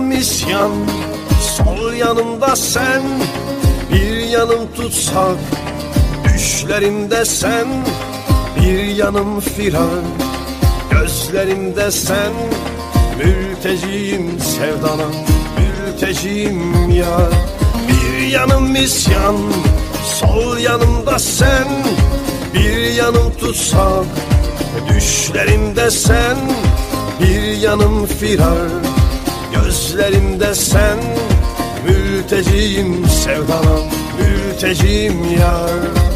isyan Sol yanımda sen. Bir yanım tutsak Düşlerimde sen. Bir yanım firar Gözlerimde sen. Mülteciyim sevdana Mülteciyim ya Bir yanım isyan Sol yanımda sen. Bir yanım tutsak Düşlerimde sen. Bir yanım firar Gözlerimde sen Mülteciyim sevdana Mülteciyim yar.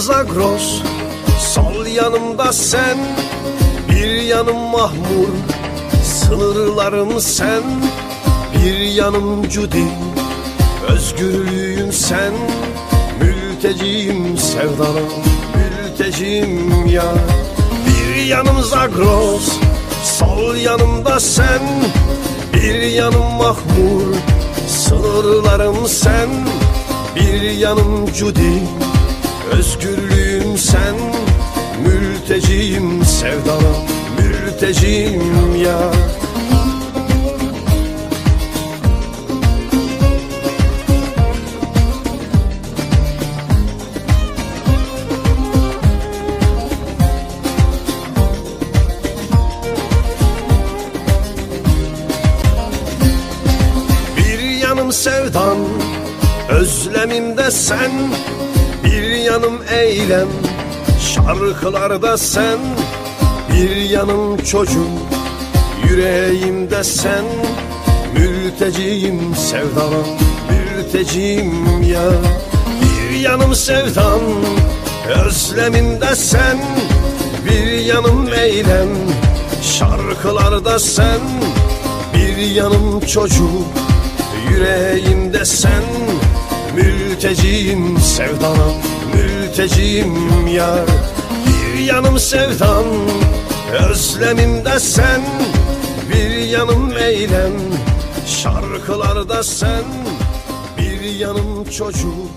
Zagros yanımda sen Bir yanım Mahmur Sınırlarım sen. Bir yanım Cudi Özgürlüğüm sen. Mülteciyim sevdana Mülteciyim ya. Bir yanım Zagros Sol yanımda sen. Bir yanım Mahmur Sınırlarım sen. Bir yanım Cudi Özgürlüğüm sen Mülteciyim sevdana Mülteciyim ya. Sevdan Özlemimde sen. Bir yanım eylem Şarkılarda sen Bir yanım çocuk Yüreğimde sen. Mülteciyim sevdana Mülteciyim ya. Bir yanım sevdan Özlemimde sen. Bir yanım eylem Şarkılarda sen. Bir yanım çocuk Yüreğimde sen. Mülteciyim sevdana Mülteciyim yar. Bir yanım sevdan Özlemimde sen. Bir yanım eylem Şarkılarda sen. Bir yanım çocuk